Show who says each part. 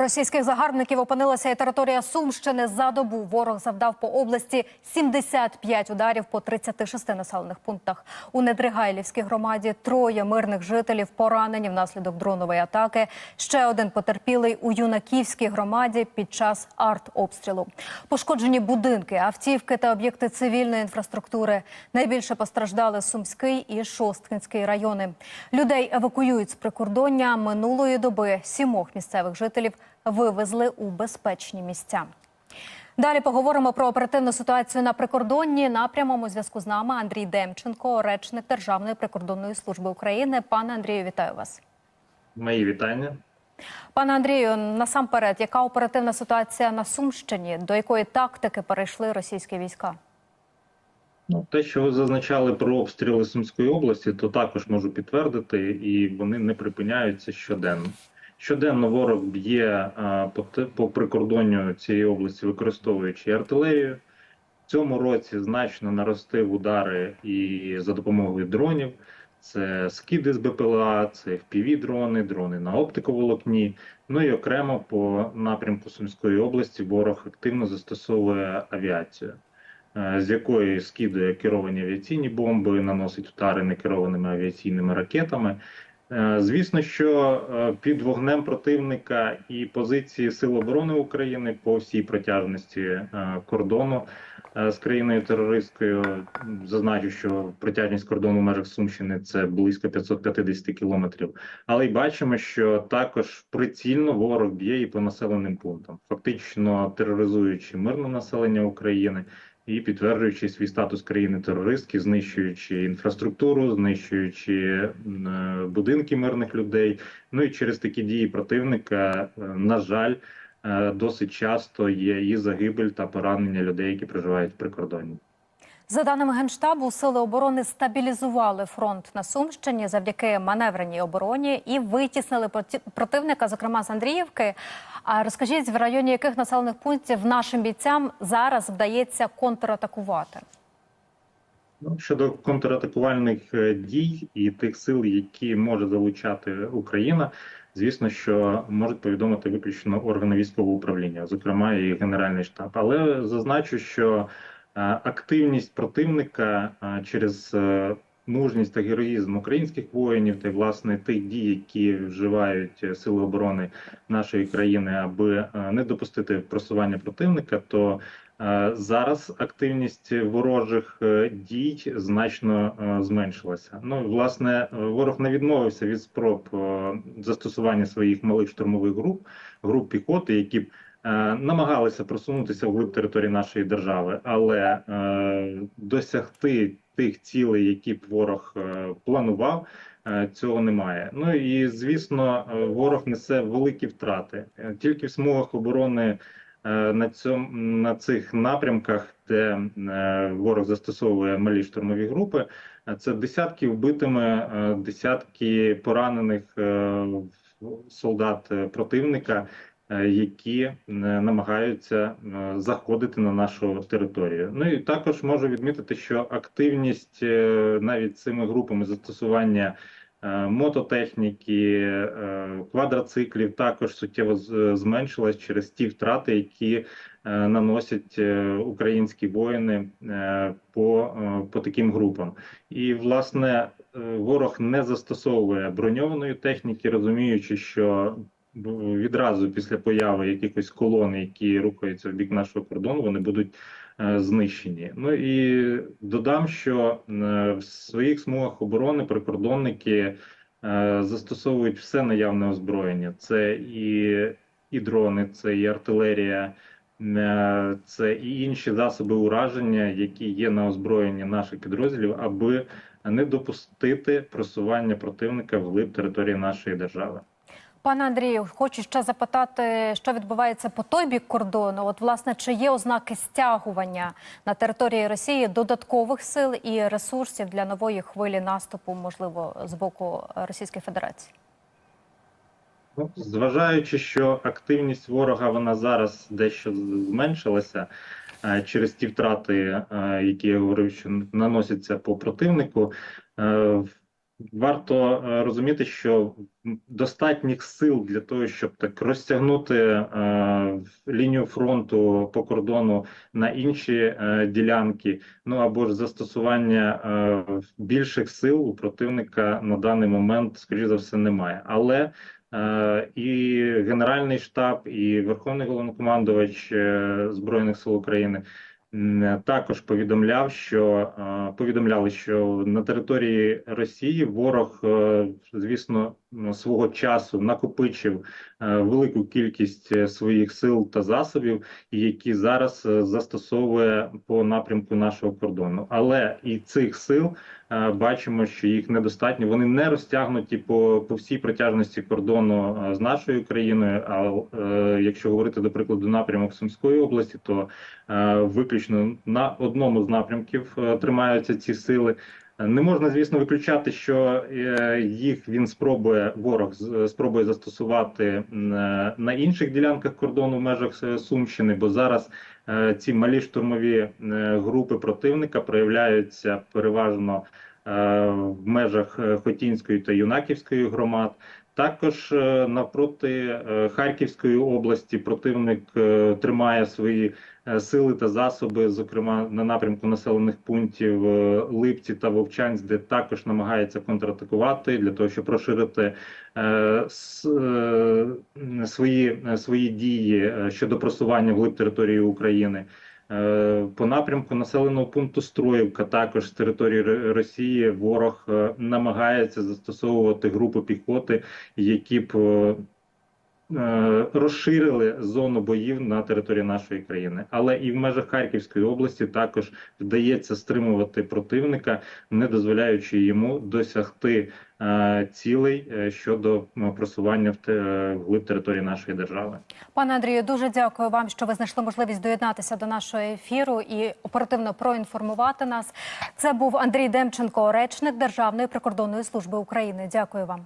Speaker 1: російських загарбників опинилася і територія Сумщини. За добу ворог завдав по області 75 ударів по 36 населених пунктах. У Недригайлівській громаді троє мирних жителів поранені внаслідок дронової атаки. Ще один потерпілий у Юнаківській громаді під час артобстрілу. Пошкоджені будинки, автівки та об'єкти цивільної інфраструктури. Найбільше постраждали Сумський і Шосткинський райони. Людей евакуюють з прикордоння минулої доби. Сімох місцевих жителів вивезли у безпечні місця. Далі поговоримо про оперативну ситуацію на прикордонні. На прямому зв'язку з нами Андрій Демченко, речник Державної прикордонної служби України. Пане Андрію, вітаю вас.
Speaker 2: Мої вітання.
Speaker 1: Пане Андрію, насамперед, яка оперативна ситуація на Сумщині? До якої тактики перейшли російські війська?
Speaker 2: Ну, те, що ви зазначали про обстріли Сумської області, то також можу підтвердити, і вони не припиняються щоденно. Щоденно ворог б'є по, по прикордонню цієї області, використовуючи артилерію. В цьому році значно наростив удари і за допомогою дронів. Це скиди з БПЛА, це fpv дрони, дрони на оптиковолокні. Ну і окремо по напрямку Сумської області ворог активно застосовує авіацію. е, З якої скидує керовані авіаційні бомби, наносить удари некерованими авіаційними ракетами. Е, Звісно, що е, під вогнем противника і позиції Сил оборони України по всій протяжності е, кордону з країною терористкою. Зазначу, що протяжність кордону в межах Сумщини це близько 550 кілометрів. Але й бачимо, що також прицільно ворог б'є і по населеним пунктам, фактично тероризуючи мирне населення України і підтверджуючи свій статус країни-терористки, знищуючи інфраструктуру, знищуючи е, будинки мирних людей. Ну і через такі дії противника, е, на жаль, е, досить часто є і загибель та поранення людей, які проживають в прикордонні.
Speaker 1: За даними Генштабу, сили оборони стабілізували фронт на Сумщині завдяки маневреній обороні і витіснили проти- противника, зокрема з Андріївки. А розкажіть, в районі яких населених пунктів нашим бійцям зараз вдається контратакувати?
Speaker 2: Ну, щодо контратакувальних е, дій і тих сил, які може залучати Україна, звісно, що можуть повідомити виключно органи військового управління, зокрема і Генеральний штаб. Але зазначу, що активність противника е, через е, мужність та героїзм українських воїнів та власне тих дій, які вживають е, сили оборони нашої країни, аби е, не допустити просування противника, то Е, Зараз активність ворожих е, дій значно е, зменшилася. Ну, власне, е, ворог не відмовився від спроб е, застосування своїх малих штурмових груп, груп піхоти, які б е, намагалися просунутися вглиб території нашої держави, але е, досягти тих цілей, які б ворог е, планував. е, Цього немає. Ну і звісно, е, ворог несе великі втрати Е, тільки в смугах оборони Е, на цьому на цих напрямках, де е, ворог застосовує малі штурмові групи, е, це десятки вбитими, е, десятки поранених е, солдат е, противника, е, які е, намагаються е, заходити на нашу територію. Ну і також можу відмітити, що активність е, навіть цими групами застосування. Е, Мототехніки, е, квадроциклів також суттєво зменшилась через ті втрати, які е, наносять е, українські воїни е, по, е, по таким групам. І власне е, ворог не застосовує броньованої техніки, розуміючи, що відразу після появи якихось колон, які рухаються в бік нашого кордону, вони будуть е, знищені. Ну і додам, що е, в своїх смугах оборони прикордонники е, застосовують все наявне озброєння. Це і, і дрони, це і артилерія, це і інші засоби ураження, які є на озброєнні наших підрозділів, аби не допустити просування противника вглиб території нашої держави.
Speaker 1: Пане Андрію, хочу ще запитати, що відбувається по той бік кордону. От, власне, чи є ознаки стягування на території Росії додаткових сил і ресурсів для нової хвилі наступу, можливо, з боку Російської Федерації?
Speaker 2: Ну, зважаючи, що активність ворога вона зараз дещо зменшилася е, через ті втрати, е, які я говорив, що наносяться по противнику. Варто е, розуміти, що достатніх сил для того, щоб так розтягнути е, лінію фронту по кордону на інші е, ділянки, ну або ж застосування е, більших сил у противника на даний момент, скоріш за все, немає. Але і Генеральний штаб, і Верховний головнокомандувач Збройних сил України. Також повідомляв, що повідомляли, що на території Росії ворог, е, звісно, свого часу накопичив е, велику кількість е, своїх сил та засобів, які зараз е, застосовує по напрямку нашого кордону. Але і цих сил бачимо, що їх недостатньо. Вони не розтягнуті по, по всій протяжності кордону з нашою країною. А якщо говорити до прикладу напрямок Сумської області, то виключно на одному з напрямків тримаються ці сили. Не можна, звісно, виключати, що е, їх він спробує ворог спробує застосувати е, на інших ділянках кордону в межах е, Сумщини, бо зараз ці малі штурмові групи противника проявляються переважно в межах Хотінської та Юнаківської громад. Також е, навпроти е, Харківської області противник е, тримає свої сили та засоби, зокрема на напрямку населених пунктів Липці та Вовчанськ, де також намагається контратакувати для того, щоб розширити свої, свої дії щодо просування вглиб території України. Е, По напрямку населеного пункту Строївка, також з території Росії, ворог е, намагається застосовувати групи піхоти, які б е, розширили зону боїв на території нашої країни. Але і в межах Харківської області також вдається стримувати противника, не дозволяючи йому досягти е, цілей е, щодо просування в вглиб території нашої держави.
Speaker 1: Пане Андрію, дуже дякую вам, що ви знайшли можливість доєднатися до нашого ефіру і оперативно проінформувати нас. Це був Андрій Демченко, речник Державної прикордонної служби України. Дякую вам.